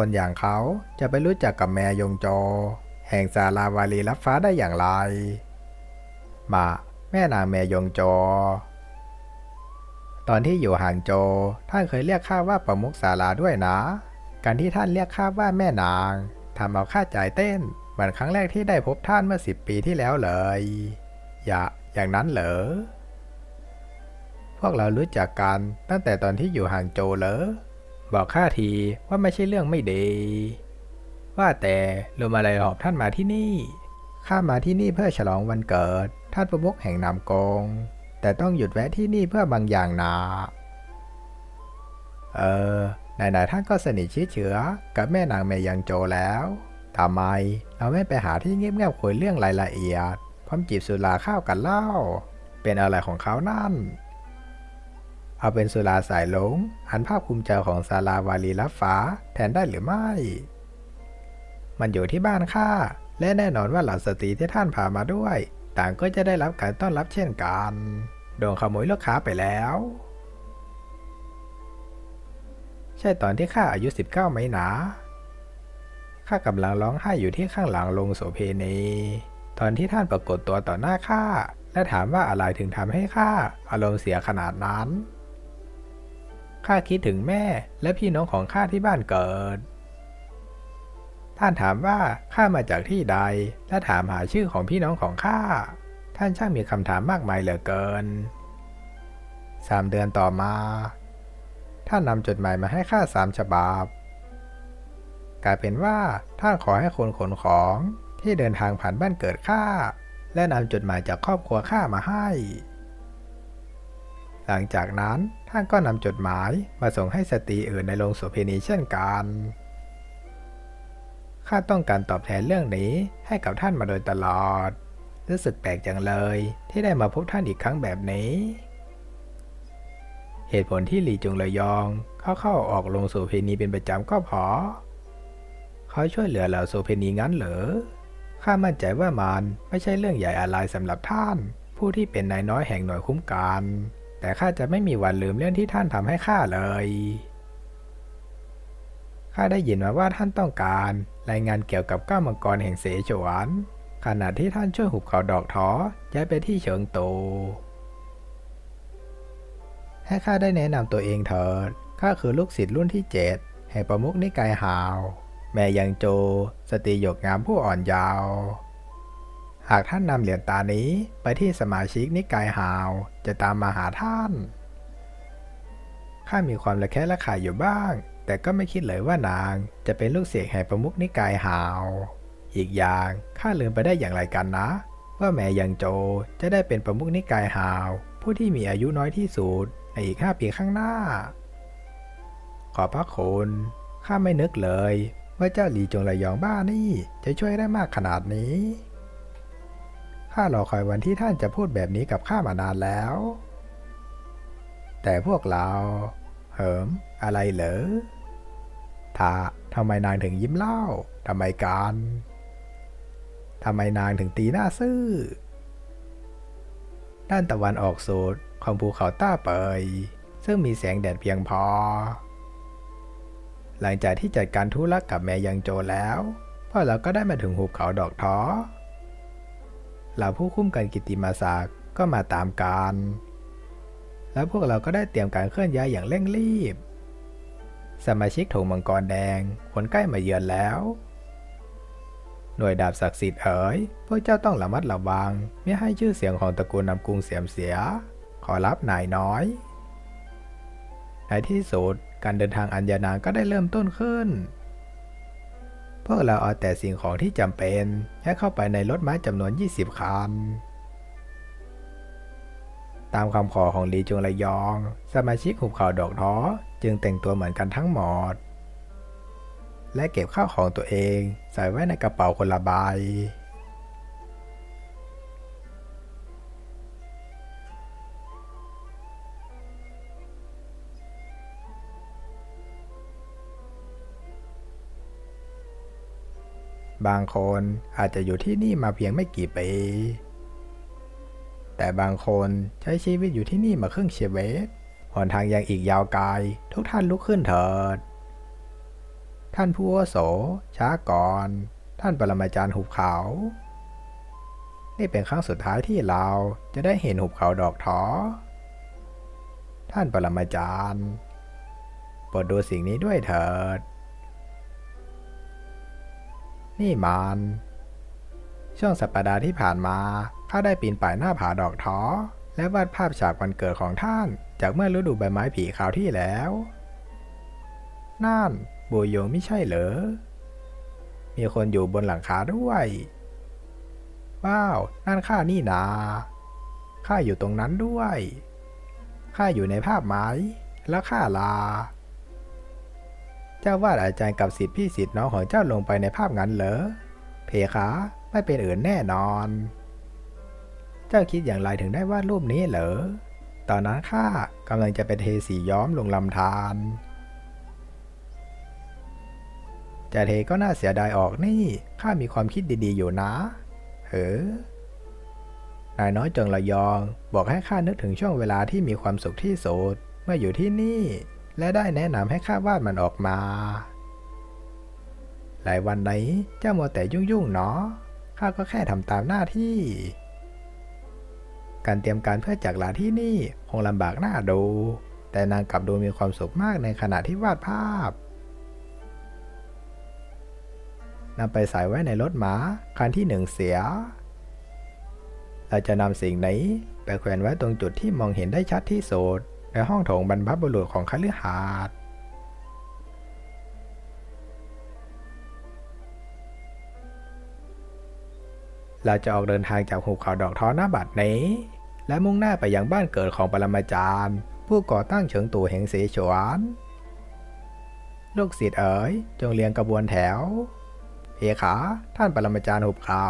คนอย่างเขาจะไปรู้จักกับแมยงโจ แห่งสาลาวาลีรับฟ้าได้อย่างไร มา แม่นางแมยงโจ ตอนที่อยู่ห่างโจ ท่านเคยเรียกข้าว่าประมุขศาลาด้วยนะ การที่ท่านเรียกข้าว่าแม่นางทำเอาข้าใจเต้น เหมือนครั้งแรกที่ได้พบท่านเมื่อสิบปีที่แล้วเลย อย่า อย่างนั้นเหรอพวกเรารู้จักกันตั้งแต่ตอนที่อยู่ห่างโจเหรอ บอกข้าทีว่าไม่ใช่เรื่องไม่ดีว่าแต่ลมอะไรหอบท่านมาที่นี่ข้ามาที่นี่เพื่อฉลองวันเกิด ท่านประมุขแห่งนามกง แต่ต้องหยุดแวะที่นี่เพื่อบางอย่างนาเออไหนๆท่านก็สนิทชิดเฉือกับแม่นางเมยังโจแล้วทำไมเราไม่ไปหาที่เงียบๆคุยเรื่องรายละเอียดพร้อมจีบสุราข้าวกันเล่า เป็นอะไรของเขานั่น เอาเป็นสุราสายหลง อันภาคภูมิใจของซาลาวาลีรับฟ้า แทนได้หรือไม่ มันอยู่ที่บ้านข้าและแน่นอนว่าเหล่าสตรีที่ท่านพามาด้วย ต่างก็จะได้รับการต้อนรับเช่นกัน โดนขโมยลูกค้าไปแล้ว ใช่ตอนที่ข้าอายุ 19ไหมนะข้ากำลังร้องไห้อยู่ที่ข้างหลังลงโสเพณีตอนที่ท่านปรากฏตัวต่อหน้าข้าและถามว่าอะไรถึงทำให้ข้าอารมณ์เสียขนาดนั้น ข้าคิดถึงแม่และพี่น้องของข้าที่บ้านเกิด ท่านถามว่าข้ามาจากที่ใด และถามหาชื่อของพี่น้องของข้า ท่านช่างมีคำถามมากมายเหลือเกิน สามเดือนต่อมา ท่านนำจดหมายมาให้ข้าสามฉบับ กลายเป็นว่าท่านขอให้คนขนของที่เดินทางผ่านบ้านเกิดข้าและนำจดหมายจากครอบครัวข้ามาให้ หลังจากนั้นท่านก็นำจดหมายมาส่งให้สตรีอื่นในโรงโสเภณีเช่นกัน ข้าต้องการตอบแทนเรื่องนี้ให้กับท่านมาโดยตลอด รู้สึกแปลกจังเลยที่ได้มาพบท่านอีกครั้งแบบนี้ เหตุผลที่หลีจงเลยองเขาเข้าออกลงโสเภณีเป็นประจำก็เพราะเขาช่วยเหลือเหล่าโสเภณีงั้นเหรอ ข้ามั่นใจว่ามันไม่ใช่เรื่องใหญ่อะไรสำหรับท่าน ผู้ที่เป็นนายน้อยแห่งหน่วยคุ้มกัน แต่ข้าจะไม่มีวันลืมเรื่องที่ท่านทำให้ข้าเลย ข้าได้ยินมาว่าท่านต้องการรายงานเกี่ยวกับก้ามังกรแห่งเสฉวน ขณะที่ท่านช่วยหุบเขาดอกท้อย้ายไปที่เฉิงโตให้ข้าได้แนะนำตัวเองเถิด ข้าคือลูกศิษย์รุ่นที่เจ็ดแห่งประมุขนิกายหาว แม่ยังโจ สตรีหยกงามผู้อ่อนยาว หากท่านนำเหรียญตานี้ไปที่สมาชิกนิกายหาว จะตามมาหาท่าน ข้ามีความระแคะระคายอยู่บ้าง แต่ก็ไม่คิดเลยว่านางจะเป็นลูกเสียงแห่งประมุขนิกายหาว อีกอย่างข้าลืมไปได้อย่างไรกันนะ ว่าแม่ยังโจจะได้เป็นประมุขนิกายหาว ผู้ที่มีอายุน้อยที่สุดในอีกห้าปีข้างหน้า ขอพระคุณข้าไม่นึกเลย ว่าเจ้าหลีจงระยองบ้านี่จะช่วยได้มากขนาดนี้ ข้ารอคอยวันที่ท่านจะพูดแบบนี้กับข้ามานานแล้ว แต่พวกเรา เหิม อะไรเหรอถ้าทำไมนางถึงยิ้มเล่าทำไมกันทำไมนางถึงตีหน้าซื่อ ด้านตะวันออกสุดของภูเขาต้าเปย ซึ่งมีแสงแดดเพียงพอ หลังจากที่จัดการธุระกับแม่ยังโจแล้วพวกเราก็ได้มาถึงหุบเขาดอกท้อ เหล่าผู้คุ้มกันกิติมาศักดิ์ก็มาตามการ แล้วพวกเราก็ได้เตรียมการเคลื่อนย้ายอย่างเร่งรีบ สมาชิกถงมังกรแดงคนใกล้มาเยือนแล้ว หน่วยดาบศักดิ์สิทธิ์เอ๋ย พวกเจ้าต้องระมัดระวัง ไม่ให้ชื่อเสียงของตระกูลนำกรุงเสียมเสีย ขอรับนายน้อย ในที่สุดการเดินทางอัญญานางก็ได้เริ่มต้นขึ้น วกเราเอาแต่สิ่งของที่จำเป็นให้เข้าไปในรถม้าจำนวน 20 คัน ตามคำขอของลีจงระยอง สมาชิกหุบเขาดอกท้อจึงแต่งตัวเหมือนกันทั้งหมด และเก็บข้าวของตัวเอง ใส่ไว้ในกระเป๋าคนละใบ บางคนอาจจะอยู่ที่นี่มาเพียงไม่กี่ปี แต่บางคนใช้ชีวิตอยู่ที่นี่มาครึ่งชีวิตหนทางยังอีกยาวไกล ทุกท่านลุกขึ้นเถิด ท่านผู้วโส ช้าก่อน ท่านปรมาจารย์หุบเขา นี่เป็นครั้งสุดท้ายที่เราจะได้เห็นหุบเขาดอกท้อท่านปรมาจารย์โปรดดูสิ่งนี้ด้วยเถิด นี่มัน ช่วงสัปดาห์ที่ผ่านมาข้าได้ปีนป่ายหน้าผาดอกท้อ และวาดภาพฉากวันเกิดของท่าน จากเมื่อฤดูใบไม้ผลิคราวที่แล้ว นั่นบัวยงไม่ใช่เหรอ มีคนอยู่บนหลังคาด้วย ว้าว นั่นข้านี่นา ข้าอยู่ตรงนั้นด้วย ข้าอยู่ในภาพไม้แล้วข้าลา เจ้าวาดอาจารย์กับสิทธิพี่สิทธิน้องของเจ้าลงไปในภาพงั้นเหรอ เพคะไม่เป็นอื่นแน่นอน เจ้าคิดอย่างไรถึงได้วาดรูปนี้เหรอ ตอนนั้นข้ากำลังจะไปเทสีย้อมลงลำธารจะเทก็น่าเสียดายออกนี่ ข้ามีความคิดดีๆอยู่นะ เฮ้อนายน้อยจงระยอง บอกให้ข้านึกถึงช่วงเวลาที่มีความสุขที่สุดเมื่ออยู่ที่นี่ และได้แนะนำให้ข้าวาดมันออกมา หลายวันนี้เจ้ามัวแต่ยุ่งๆเนาะข้าก็แค่ทำตามหน้าที่ การเตรียมการเพื่อจากลาที่นี่คงลำบากหน้าดู แต่นางกลับดูมีความสุขมากในขณะที่วาดภาพนำไปใส่ไว้ในรถม้าคันที่หนึ่งเสีย เราจะนำสิ่งนี้ไปแขวนไว้ตรงจุดที่มองเห็นได้ชัดที่สุด ในห้องโถงบรรพบุรุษของคฤหาสน์เราจะออกเดินทางจากหุบเขาดอกท้อหน้าบัดนี้ และมุ่งหน้าไปยังบ้านเกิดของปรมาจารย์ ผู้ก่อตั้งเฉิงตู่แห่งเสฉวนลูกศิษย์เอ๋ยจงเรียงกระบวนแถวเพคะท่านปรมาจารย์หุบเขา